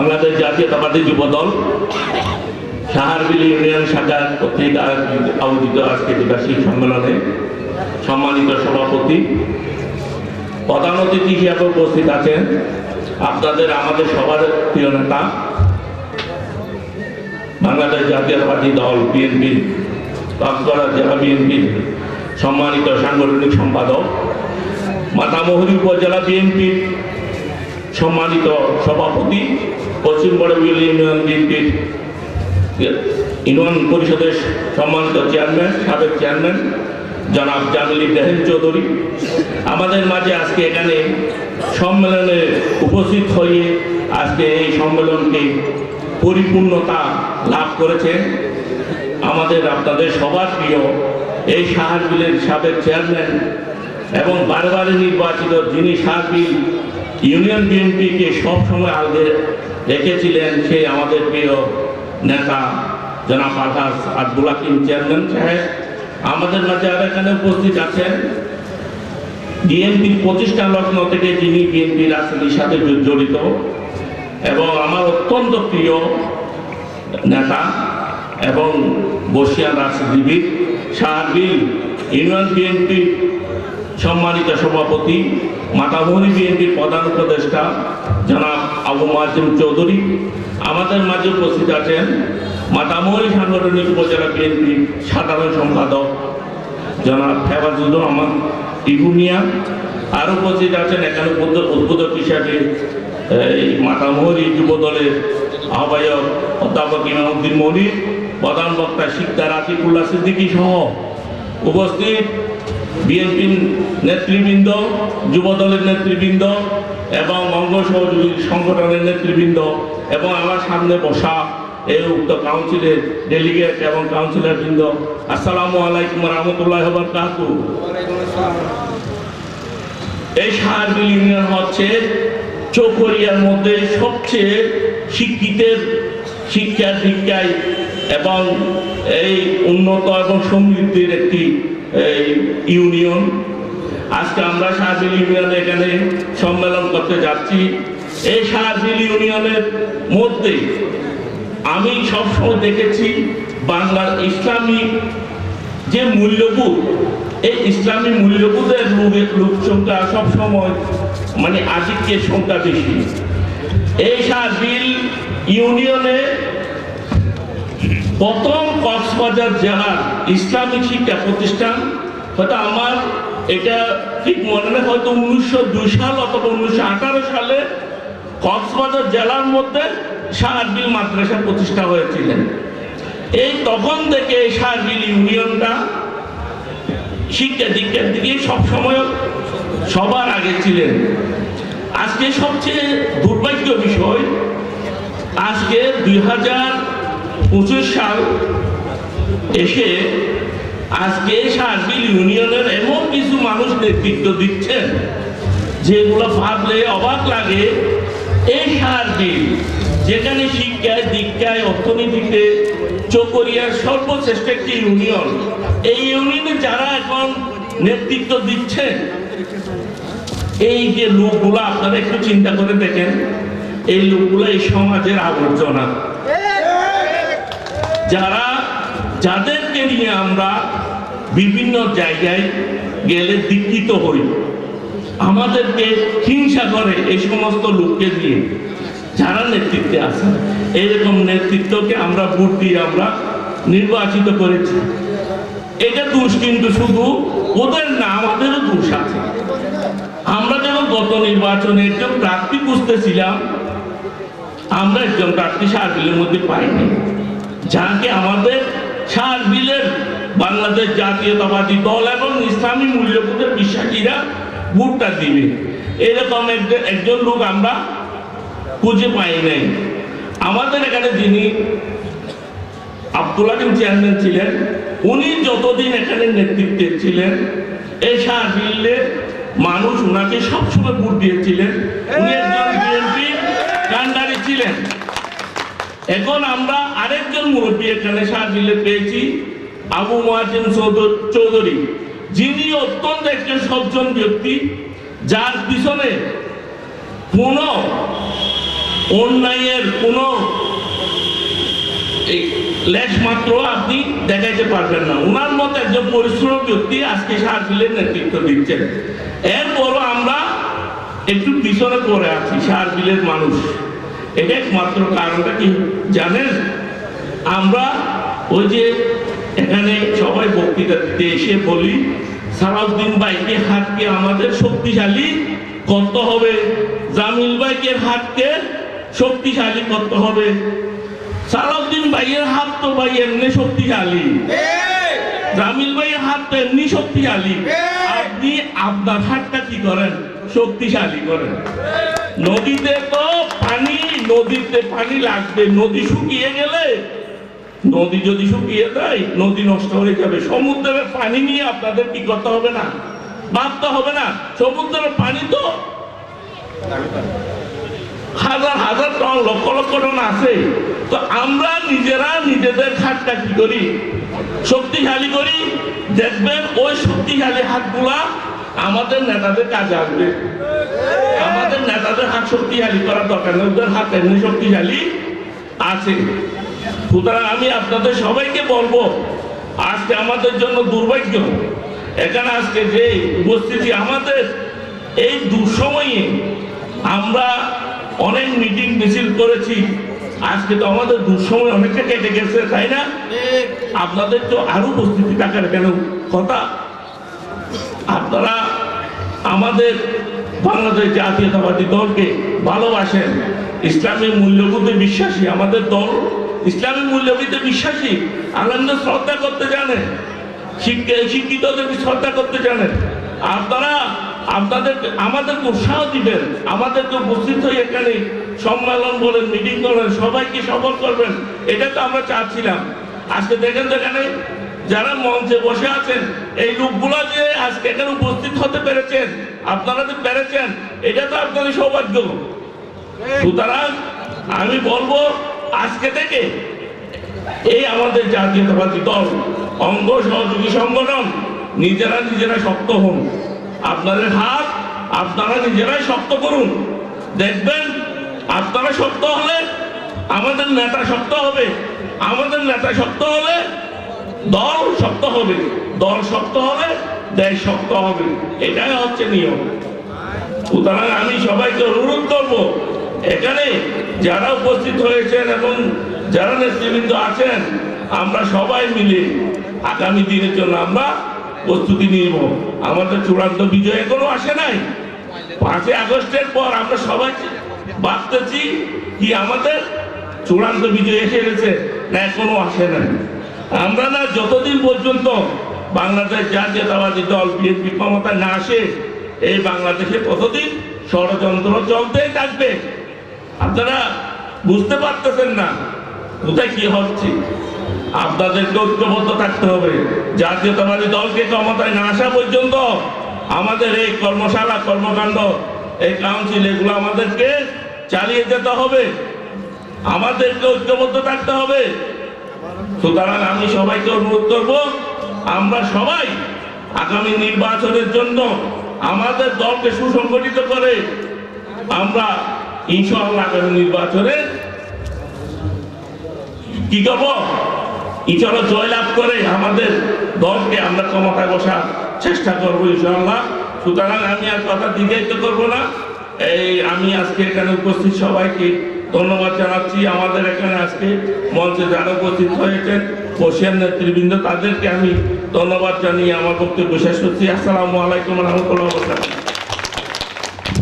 বাংলাদেশ জাতীয়তাবাদী যুব দল সাহারবিল ইউনিয়ন শাখার কর্তৃক আয়োজিত- আজকে দ্বিবার্ষিক সম্মেলনে সম্মানিত সভাপতি, প্রধান অতিথি হিসাবে উপস্থিত আছেন আপনাদের আমাদের সবার প্রিয় নেতা, বাংলাদেশ জাতীয়তাবাদী দল বিএনপির কক্সবাজার জেলা বিএনপির সম্মানিত সাংগঠনিক সম্পাদক, মাতামহুরি উপজেলা বিএনপির সম্মানিত সভাপতি পশ্চিম বড়বিল ইউনিয়ন বিএনপির ইউনিয়ন পরিষদের সম্মানিত চেয়ারম্যান, সাবেক চেয়ারম্যান, জনাব জামিল ইব্রাহিম চৌধুরী। আমাদের মাঝে আজকে এখানে সম্মেলনে উপস্থিত হয়ে আজকে এই সম্মেলনকে পরিপূর্ণতা লাভ করেছে। আমাদের, আপনাদের সবার প্রিয় এই সাহারবিলের সাবেক চেয়ারম্যান এবং বারবারে নির্বাচিত যিনি সাহারবিল ইউনিয়ন বিএনপিকে সবসময় আগে রেখেছিলেন সেই আমাদের প্রিয় নেতা জনাব আলহাজ আব্দুল হাকিম চেয়ারম্যান সাহেব। আমাদের মাঝে আর এখানে উপস্থিত আছেন। বিএনপির প্রতিষ্ঠা লগ্ন থেকে যিনি বিএনপি রাজনীতির সাথে জড়িত এবং আমার অত্যন্ত প্রিয় নেতা এবং বসিয়া রাজনীতিবিদ শাহবিল ইউনিয়ন বিএনপির সম্মানিত সভাপতি মাতামহরি বিএনপির প্রধান উপদেষ্টা জনাব আবু মাজিম চৌধুরী। আমাদের মাঝে উপস্থিত আছেন মাতামহরি সাংগঠনিক উপজেলা বিএনপির সাধারণ সম্পাদক জনাব হেফাজুর রহমান টিগুনিয়া আর উপস্থিত আছেন এখানে উদ্বোধ- উদ্বোধক হিসাবে, এই মাতামহরি যুব দলের আহ্বায়ক অধ্যাপক ইমামুদ্দিন মনির, প্রধান বক্তা শিকদার আতিকুল্লাহ সিদ্দিকী সহ উপস্থিত বিএনপির নেতৃবৃন্দ যুব দলের নেতৃবৃন্দ এবং অঙ্গ সহযোগী সংগঠনের নেতৃবৃন্দ এবং আমার সামনে বসা এই উক্ত কাউন্সিলের ডেলিগেট এবং কাউন্সিলর বৃন্দ আসসালামু আলাইকুম রহমতুল্লাহ বারকাতু। এই সাহারবিল ইউনিয়ন হচ্ছে চৌকরিয়ার মধ্যে সবচেয়ে শিক্ষিতের শিক্ষা দীক্ষায় এবং এই উন্নত এবং সমৃদ্ধির একটি ইউনিয়ন। আজকে আমরা সাহাবিল ইউনিয়নে এখানে সম্মেলন করতে যাচ্ছি। এই সাহাবিল ইউনিয়নের মধ্যে আমি সবসময় দেখেছি বাংলার ইসলামিক যে মূল্যবোধ, এই ইসলামী মূল্যবোধের লোকের লোক সংখ্যা সবসময় মানে আধিক্যের সংখ্যা বেশি। এই সারবিল ইউনিয়নে প্রথম কক্সবাজার জেলার ইসলামিক শিক্ষা প্রতিষ্ঠান, হয়তো আমার এটা ঠিক মনে নেই, হয়তো উনিশশো দুই সাল অথবা উনিশশো আঠারো সালে কক্সবাজার জেলার মধ্যে সারবিল মাদ্রাসা প্রতিষ্ঠা হয়েছিলেন। এই তখন থেকে এই সারবিল ইউনিয়নটা শিক্ষা দীক্ষার দিকে সবসময় সবার আগে ছিলেন। আজকে সবচেয়ে দুর্ভাগ্য বিষয়, আজকে দুই হাজার পঁচিশ সাল এসে আজকে সার্বিল ইউনিয়নের এমন কিছু মানুষ নেতৃত্ব দিচ্ছেন, যেগুলো ভাবলে অবাক লাগে। এই সার্বিল যেখানে শিক্ষায়, দীক্ষায়, অর্থনীতিতে চকরিয়ার সর্বশ্রেষ্ঠ একটি ইউনিয়ন, এই ইউনিয়নে যারা এখন নেতৃত্ব দিচ্ছেন, এই যে লোকগুলো, আপনারা একটু চিন্তা করে দেখেন, এই লোকগুলো এই সমাজের আবর্জনা। যারা, যাদেরকে নিয়ে আমরা বিভিন্ন জায়গায় গেলে দীক্ষিত হই, আমাদেরকে হিংসা করে এই সমস্ত লোককে দিয়ে যারা নেতৃত্বে আছে, এইরকম নেতৃত্বকে আমরা ভোট দিয়ে আমরা নির্বাচিত করেছি। এটা দোষ কিন্তু শুধু ওদের না, আমাদেরও দোষ আছে। আমরা যখন গত নির্বাচনে একজন প্রার্থী বুঝতেছিলাম আমরা একজন প্রার্থী সার্বিলের মধ্যে পাইনি। যাকে আমাদের সার্বিলের বাংলাদেশ জাতীয়তাবাদী দল এবং ইসলামী মূল্যবোধের বিশ্বাসীরা ভোটটা দিবে। এরকম একজন- একজন লোক আমরা খুঁজে পাই নাই। আমাদের এখানে যিনি আব্দুল হাকিম চেয়ারম্যান ছিলেন, উনি যতদিন এখানে নেতৃত্বে ছিলেন, এই সাহাবিল্লে মানুষ ওনাকে সবসময় ভোট দিয়েছিলেন। উনি একজন বিএনপি কান্ডারি ছিলেন। এখন আমরা আরেকজন মুরব্বী এখানে সাহাবিল্লে পেয়েছি, আবু মহাজিম চৌধুরী যিনি অত্যন্ত একজন সজ্জন ব্যক্তি, যার পিছনে কোন অন্যায়ের কোন লেশ মাত্র আপনি দেখাইতে পারবেন না। ওনার মতো একজন পরিশ্রম ব্যক্তি আজকে সারবিলের নেতৃত্ব দিচ্ছেন। এরপরও আমরা একটু পিছনে পড়ে আছি সারবিলের মানুষ। এটা একমাত্র কারণটা কি জানেন? আমরা ওই যে এখানে সবাই বক্তৃতা দিতে এসে বলি সারাউদ্দিন বাইকে হাতকে আমাদের শক্তিশালী করতে হবে। জামিল বাইকের হাতকে শক্তিশালী করতে হবে। সালাউদ্দিন ভাইয়ের হাত তো ভাই এমনি শক্তিশালী। জামিল ভাইয়ের হাত তো এমনি শক্তিশালী। আপনি আপনার হাতটা কি করেন? শক্তিশালী করেন। নদীতে তো পানি, নদীতে পানি লাগবে। নদী শুকিয়ে গেলে, নদী যদি শুকিয়ে যায়, নদী নষ্ট হয়ে যাবে। সমুদ্রের পানি নিয়ে আপনাদের কি করতে হবে না? ভাবতে হবে না? সমুদ্রের পানি তো হাজার হাজার টন, লক্ষ লক্ষ টন আছে। তো আমরা নিজেরা নিজেদের হাতটা কি করি? শক্তিশালী করি? দেখবেন ওই শক্তিশালী হাতগুলা আমাদের নেতাদের কাজে আসবে। আমাদের নেতাদের হাত শক্তিশালী করার দরকার নেই ওদের হাত এমনি শক্তিশালী আছে। সুতরাং আমি আপনাদের সবাইকে বলব আজকে আমাদের জন্য দুর্ভাগ্য। এখানে আজকে যে উপস্থিতি আমাদের এই দুঃসময়ে আমরা অনেক মিটিং মিছিল করেছি। আজকে তো আমাদের দুঃসময় অনেকটা কেটে গেছে তাই না? আপনাদের তো আরও উপস্থিতি থাকার কেন? কথা আপনারা আমাদের বাংলাদেশ জাতীয়তাবাদী দলকে ভালোবাসেন। ইসলামী মূল্যবোধে বিশ্বাসী আমাদের দল। ইসলামী মূল্যবোধে বিশ্বাসী আনন্দ শ্রদ্ধা করতে জানেন। শিক্ষা- শিক্ষিতদেরকে শ্রদ্ধা করতে জানেন। আপনারা আপনাদের আমাদেরকে উৎসাহ দিবেন। আমাদেরকে উপস্থিত হয়ে এখানে সম্মেলন বলেন, মিটিং করেন, সবাইকে সফল করবেন। এটা তো আমরা চাচ্ছিলাম। আজকে দেখেন তো এখানে যারা মঞ্চে বসে আছেন, এই লোকগুলো যে আজকে এখানে উপস্থিত হতে পেরেছেন, আপনারা যে পেরেছেন, এটা তো আপনাদের সৌভাগ্য। সুতরাং আমি বলব, আজকে থেকে এই আমাদের জাতীয়তাবাদী দল, অঙ্গ সহযোগী সংগঠন, নিজেরা নিজেরা শক্ত হন। আপনাদের হাত আপনারা নিজেরাই শক্ত করুন। দেখবেন, আপনারা শক্ত হলে আমাদের নেতা শক্ত হবে, আমাদের নেতা শক্ত হলে দল শক্ত হবে। দল শক্ত হবে, দেশ শক্ত হবে। এটাই হচ্ছে নিয়ম। সুতরাং আমি সবাইকে অনুরোধ করব, এখানে যারা উপস্থিত হয়েছেন এবং যারা নেতৃবৃন্দ আছেন, আমরা সবাই মিলে আগামী দিনের জন্য আমরা প্রস্তুতি নিব। আমাদের চূড়ান্ত বিজয় এখনও আসে নাই। পাঁচই আগস্টের পর আমরা সবাই ভাবতেছি কি আমাদের চূড়ান্ত বিজয় এসে গেছে না এখনও আসে নাই। আমরা না যতদিন পর্যন্ত বাংলাদেশ জাতীয়তাবাদী দল, বিএনপি ক্ষমতায় না আসে, এই বাংলাদেশে ততদিন ষড়যন্ত্র চলতেই থাকবে। আপনারা বুঝতে পারতেছেন না, কোথায় কি হচ্ছে? আপনাদেরকে ঐক্যবদ্ধ থাকতে হবে। জাতীয়তাবাদী দলকে ক্ষমতায় না আসা পর্যন্ত আমাদের এই কর্মশালা, কর্মকাণ্ড, এই কাউন্সিল, এগুলো আমাদেরকে চালিয়ে যেতে হবে। আমাদেরকে ঐক্যবদ্ধ থাকতে হবে। সুতরাং আমি সবাইকে অনুরোধ করব, আমরা সবাই আগামী নির্বাচনের জন্য আমাদের দলকে সুসংগঠিত করে আমরা ইনশাআল্লাহ আগামী নির্বাচনে কি করব? ইনশাআল্লাহ জয়লাভ করে আমাদের দলকে আমরা ক্ষমতায় বসার চেষ্টা করব ইনশাআল্লাহ। সুতরাং আমি আর কথা দীর্ঘায়িত করব না। এই আমি আজকে এখানে উপস্থিত সবাইকে ধন্যবাদ জানাচ্ছি। আমাদের এখানে আজকে মঞ্চে যারা উপস্থিত হয়েছেন, বসিয়ার নেতৃবৃন্দ, তাদেরকে আমি ধন্যবাদ জানিয়ে আমার বক্তব্য শেষ করছি। আসসালামু আলাইকুম রহমতুল্লাহ